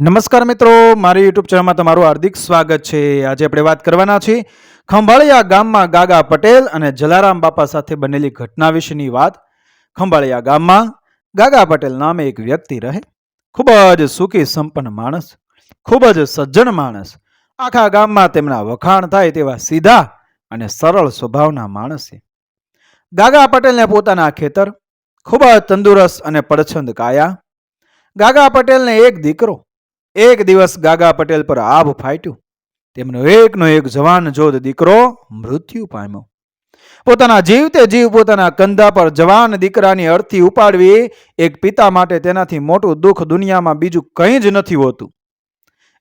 નમસ્કાર મિત્રો, મારી યુટ્યુબ ચેનલમાં તમારું હાર્દિક સ્વાગત છે. આજે આપણે વાત કરવાના છીએ ખંભાળિયા ગામમાં ગાગા પટેલ અને જલારામ બાપા સાથે બનેલી ઘટના વિશેની વાત. ખંભાળિયા ગામમાં ગાગા પટેલ નામે એક વ્યક્તિ રહે. ખૂબ જ સુખી, સંપન્ન માણસ, ખૂબ જ સજ્જન માણસ. આખા ગામમાં તેમના વખાણ થાય તેવા સીધા અને સરળ સ્વભાવના માણસ છે. ગાગા પટેલને પોતાના ખેતર ખૂબ જ તંદુરસ્ત અને પડછંદ કાયા. ગાગા પટેલને એક દીકરો એક દિવસ ગાગા પટેલ પર આભ ફાટ્યું. તેમનો એકનો એક જવાન જોધ દીકરો મૃત્યુ પામ્યો. પોતાના જીવતે જીવ પોતાના કંધા પર જવાન દીકરાની અર્થી ઉપાડવી એક પિતા માટે તેનાથી મોટું દુઃખ દુનિયામાં બીજું કંઈ જ નથી હોતું.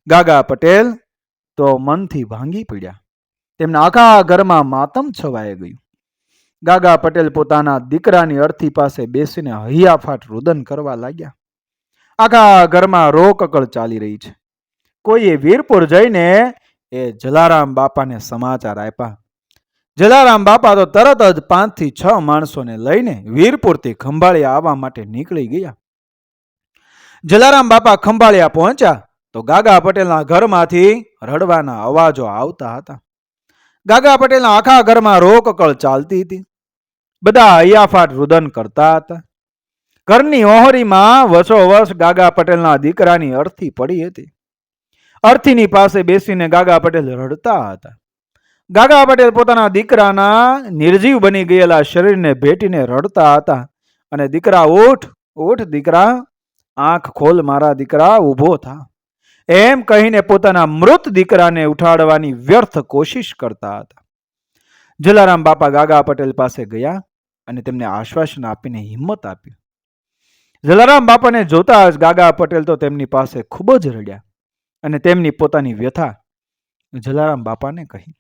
ગાગા પટેલ તો મનથી ભાંગી પડ્યા. તેમના આખા ઘરમાં માતમ છવાઈ ગયું. ગાગા પટેલ પોતાના દીકરાની અર્થી પાસે બેસીને હૈયાફાટ રુદન કરવા લાગ્યા. આખા ઘરમાં રોકકળ ચાલી રહી છે. કોઈએ વીરપુર જઈને એ જલારામ બાપાને સમાચાર આપ્યા. જલારામ બાપા તો તરત જ પાંચથી છ માણસોને લઈને વીરપુરથી ખંભાળિયા આવવા માટે નીકળી ગયા. જલારામ બાપા ખંભાળિયા પહોંચ્યા તો ગાગા પટેલના ઘરમાંથી રડવાના અવાજો આવતા હતા. ગાગા પટેલના આખા ઘરમાં રોકકળ ચાલતી હતી. બધા હૈયાફાટ રુદન કરતા હતા. ઘરની ઓહરીમાં વર્ષ ગાગા પટેલના દીકરાની અર્થી પડી હતી. અર્થીની પાસે બેસીને ગાગા પટેલ રડતા હતા. ગાગા પટેલ પોતાના દીકરાના નિર્જીવ બની ગયેલા શરીરને ભેટીને રડતા હતા અને દીકરા ઓઠ ઓઠ દીકરા, આંખ ખોલ, મારા દીકરા, ઊભો થા. એમ કહીને પોતાના મૃત દીકરાને ઉઠાડવાની વ્યર્થ કોશિશ કરતા હતા. જલારામ બાપા ગાગા પટેલ પાસે ગયા અને તેમને આશ્વાસન આપીને હિંમત આપી. જલારામ બાપાને જોતા જ ગાગા પટેલ તો તેમની પાસે ખૂબ જ રડ્યા અને તેમની પોતાની વ્યથા જલારામ બાપાને કહી.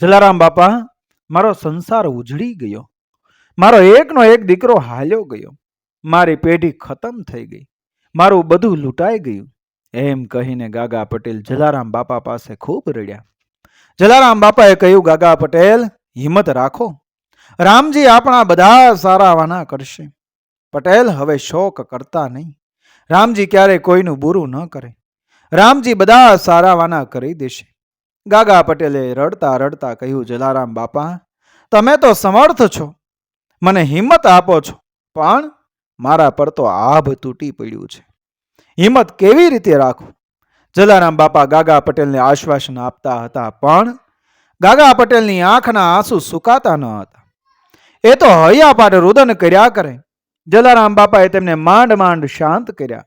જલારામ બાપા, મારો સંસાર ઉજળી ગયો. મારો એકનો એક દીકરો હાલ્યો ગયો. મારી પેઢી ખતમ થઈ ગઈ. મારું બધું લૂંટાઈ ગયું. એમ કહીને ગાગા પટેલ જલારામ બાપા પાસે ખૂબ રડ્યા. જલારામ બાપાએ કહ્યું, ગાગા પટેલ, હિંમત રાખો. રામજી આપણા બધા સારા વાના કરશે. પટેલ હવે શોક કરતા નહીં. રામજી ક્યારે કોઈનું બુરું ન કરે. રામજી બધા સારાવાના કરી દેશે. ગાગા પટેલે રડતા રડતા કહ્યું, જલારામ બાપા, તમે તો સમર્થ છો. મને હિંમત આપો છો, પણ મારા પર તો આભ તૂટી પડ્યું છે. હિંમત કેવી રીતે રાખું? જલારામ બાપા ગાગા પટેલને આશ્વાસન આપતા હતા, પણ ગાગા પટેલની આંખના આંસુ સુકાતા ન હતા. એ તો હૈયાપાટ રુદન કર્યા કરે. જલારામ બાપાએ તેમને માંડ માંડ શાંત કર્યા.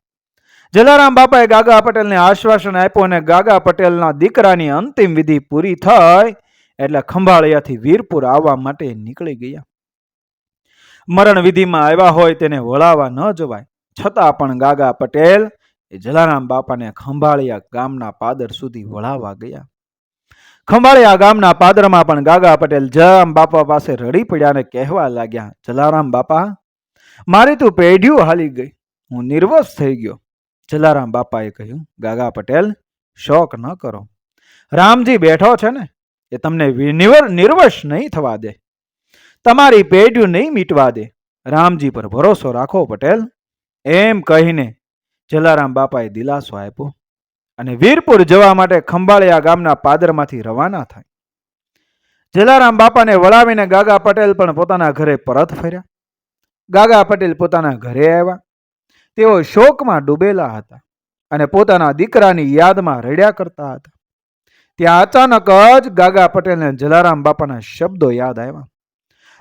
જલારામ બાપાએ ગાગા પટેલને આશ્વાસન આપ્યું અને ગાગા પટેલના દીકરાની અંતિમ વિધિ પૂરી થઈ એટલે ખંભાળિયાથી વીરપુર આવવા માટે નીકળી ગયા. મરણ વિધિમાં આવ્યા હોય તેને વળાવવા ન જવાય. છતાં પણ ગાગા પટેલ એ જલારામ બાપાને ખંભાળિયા ગામના પાદર સુધી વળાવવા ગયા. ખંભાળિયા ગામના પાદરમાં પણ ગાગા પટેલ જલારામ બાપા પાસે રડી પડ્યા અને કહેવા લાગ્યા, જલારામ બાપા મારી તું પેઢીઓ હાલી ગઈ. હું નિર્વસ થઈ ગયો. જલારામ બાપાએ કહ્યું, ગાગા પટેલ, શોક ન કરો. રામજી બેઠો છે ને, એ તમને નિર્વશ નહીં થવા દે. તમારી પેઢ્યું નહીં મીટવા દે. રામજી પર ભરોસો રાખો પટેલ. એમ કહીને જલારામ બાપાએ દિલાસો આપ્યો અને વીરપુર જવા માટે ખંભાળિયા ગામના પાદરમાંથી રવાના થાય. જલારામ બાપાને વળાવીને ગાગા પટેલ પણ પોતાના ઘરે પરત ફર્યા. ગાગા પટેલ પોતાના ઘરે આવ્યા. તેઓ શોકમાં ડૂબેલા હતા અને પોતાના દીકરાની યાદમાં રડ્યા કરતા હતા. ત્યાં અચાનક જ ગાગા પટેલને જલારામ બાપાના શબ્દો યાદ આવ્યા.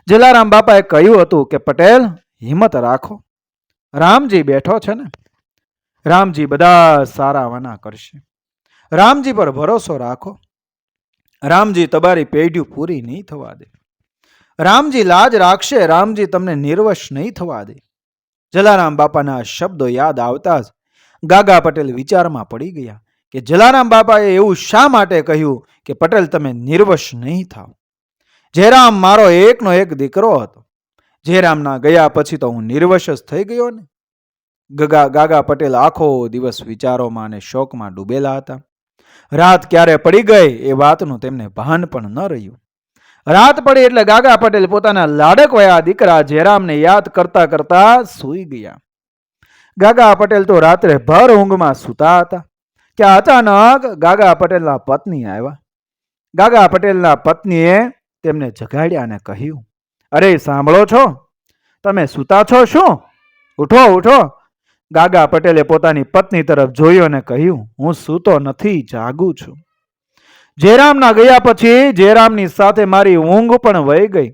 જલારામ બાપાએ કહ્યું હતું કે, પટેલ, હિંમત રાખો. રામજી બેઠો છે ને. રામજી બધા સારા વના કરશે. રામજી પર ભરોસો રાખો. રામજી તમારી પેઢી પૂરી નહીં થવા દે. રામજી લાજ રાખશે, રામજી તમને નિર્વશ નહીં થવા દે. જલારામ બાપાના શબ્દો યાદ આવતા જ ગાગા પટેલ વિચારમાં પડી ગયા કે જલારામ બાપાએ એવું શા માટે કહ્યું કે પટેલ તમે નિર્વશ નહીં થાવ? જયરામ મારો એકનો એક દીકરો હતો. જયરામના ગયા પછી તો હું નિર્વશ જ થઈ ગયો ને. ગગા, ગાગા પટેલ આખો દિવસ વિચારોમાં અને શોકમાં ડૂબેલા હતા. રાત ક્યારે પડી ગઈ એ વાતનું તેમને ભાન પણ ન રહ્યું. રાત પડી એટલે ગાગા પટેલ પોતાના લાડકવયા દીકરા જયરામને યાદ કરતા કરતા સૂઈ ગયા. ગાગા પટેલ તો રાત્રે ભર ઊંઘમાં સૂતા હતા. ત્યાં અચાનક ગાગા પટેલના પત્ની આવ્યા. ગાગા પટેલના પત્નીએ તેમને જગાડ્યા અને કહ્યું, અરે, સાંભળો છો? તમે સૂતા છો શું? ઉઠો ઉઠો. ગાગા પટેલે પોતાની પત્ની તરફ જોયું અને કહ્યું, હું સૂતો નથી, જાગું છું. જયરામના ગયા પછી જયરામની સાથે મારી ઊંઘ પણ વહી ગઈ.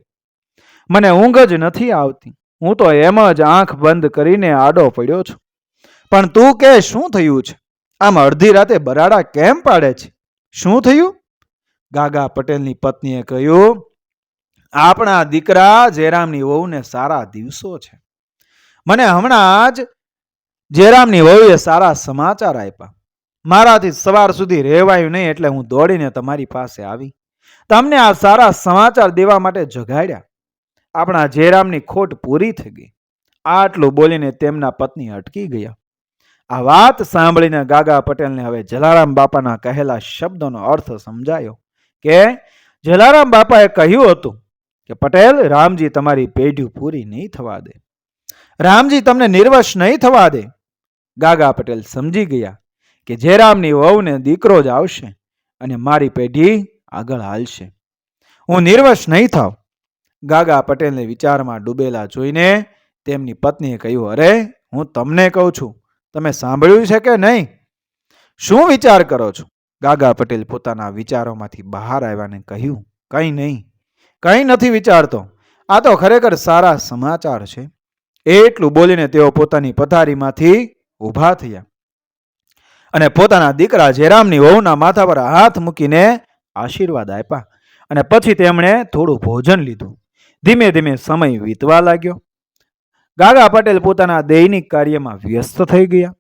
મને ઊંઘ જ નથી આવતી. હું તો એમ જ આંખ બંધ કરીને આડો પડ્યો છું. પણ તું કે શું થયું છે? આમ અડધી રાતે બરાડા કેમ પાડે છે? શું થયું? ગાગા પટેલની પત્નીએ કહ્યું, આપણા દીકરા જયરામની વહુને સારા દિવસો છે. મને હમણાં જ જયરામની વહુએ સારા સમાચાર આપ્યા. મારાથી સવાર સુધી રહેવાયું નહીં એટલે હું દોડીને તમારી પાસે આવી. તમને આ સારા સમાચાર દેવા માટે જગાડ્યા. આપણા જયરામની ખોટ પૂરી થઈ ગઈ. આટલું બોલીને તેમના પત્ની અટકી ગયા. આ વાત સાંભળીને ગાગા પટેલને હવે જલારામ બાપાના કહેલા શબ્દોનો અર્થ સમજાયો કે જલારામ બાપાએ કહ્યું હતું કે, પટેલ, રામજી તમારી પેઢી પૂરી નહીં થવા દે. રામજી, તમને નિર્વશ નહીં થવા દે. ગાગા પટેલ સમજી ગયા. કે જયરામની વહુને દીકરો જ આવશે અને મારી પેઢી આગળ હાલશે. હું નિર્વશ નહીં થાવ. ગાગા પટેલને વિચારમાં ડૂબેલા જોઈને તેમની પત્નીએ કહ્યું, અરે, હું તમને કહું છું, તમે સાંભળ્યું છે કે નહીં? શું વિચાર કરો છો? ગાગા પટેલ પોતાના વિચારોમાંથી બહાર આવ્યાને કહ્યું, કંઈ નહીં, કંઈ નથી વિચારતો. આ તો ખરેખર સારા સમાચાર છે. એટલું બોલીને તેઓ પોતાની પથારીમાંથી ઊભા થયા. અને પોતાના દીકરા જયરામની વહુના માથા પર હાથ મૂકીને આશીર્વાદ આપ્યા. અને પછી તેમણે થોડું ભોજન લીધું. ધીમે ધીમે સમય વીતવા લાગ્યો. ગાગા પટેલ પોતાના દૈનિક કાર્યમાં વ્યસ્ત થઈ ગયા.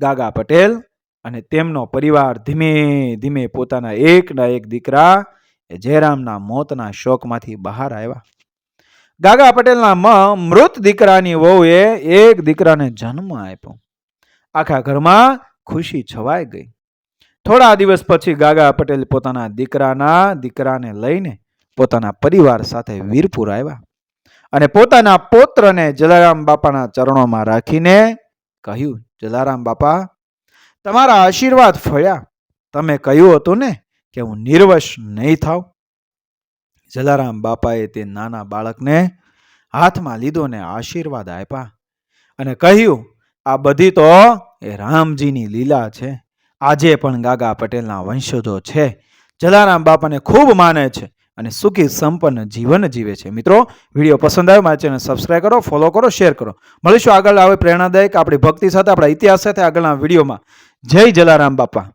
ગાગા પટેલ અને તેમનો પરિવાર ધીમે ધીમે પોતાના એકના એક દીકરા જયરામના મોતના શોકમાંથી બહાર આવ્યા. ગાગા પટેલના મૃત દીકરાની વહુએ એક દીકરાને જન્મ આપ્યો. આખા ઘરમાં ખુશી છવાઈ ગઈ. થોડા દિવસ પછી ગાગા પટેલ પોતાના દીકરાના દીકરાને લઈને પોતાના પરિવાર સાથે વીરપુર આવ્યા અને પોતાના પોત્રને જલારામ બાપાના ચરણોમાં રાખીને કહ્યું, જલારામ બાપા, તમારા આશીર્વાદ ફળ્યા. તમે કહ્યું હતું ને કે હું નિર્વશ નહીં થાવ જલારામ બાપાએ તે નાના બાળકને હાથમાં લીધો ને આશીર્વાદ આપ્યા અને કહ્યું, આ બધી તો એ રામજીની લીલા છે. આજે પણ ગાગા પટેલના વંશજો છે. જલારામ બાપાને ખૂબ માને છે અને સુખી સંપન્ન જીવન જીવે છે. મિત્રો, વીડિયો પસંદ આવ્યો મારી ચેનલ સબસ્ક્રાઈબ કરો ફોલો કરો શેર કરો. મળીશું આગળ આવે પ્રેરણાદાયક આપણી ભક્તિ સાથે, આપણા ઇતિહાસ સાથે આગળના વિડીયોમાં. જય જલારામ બાપા.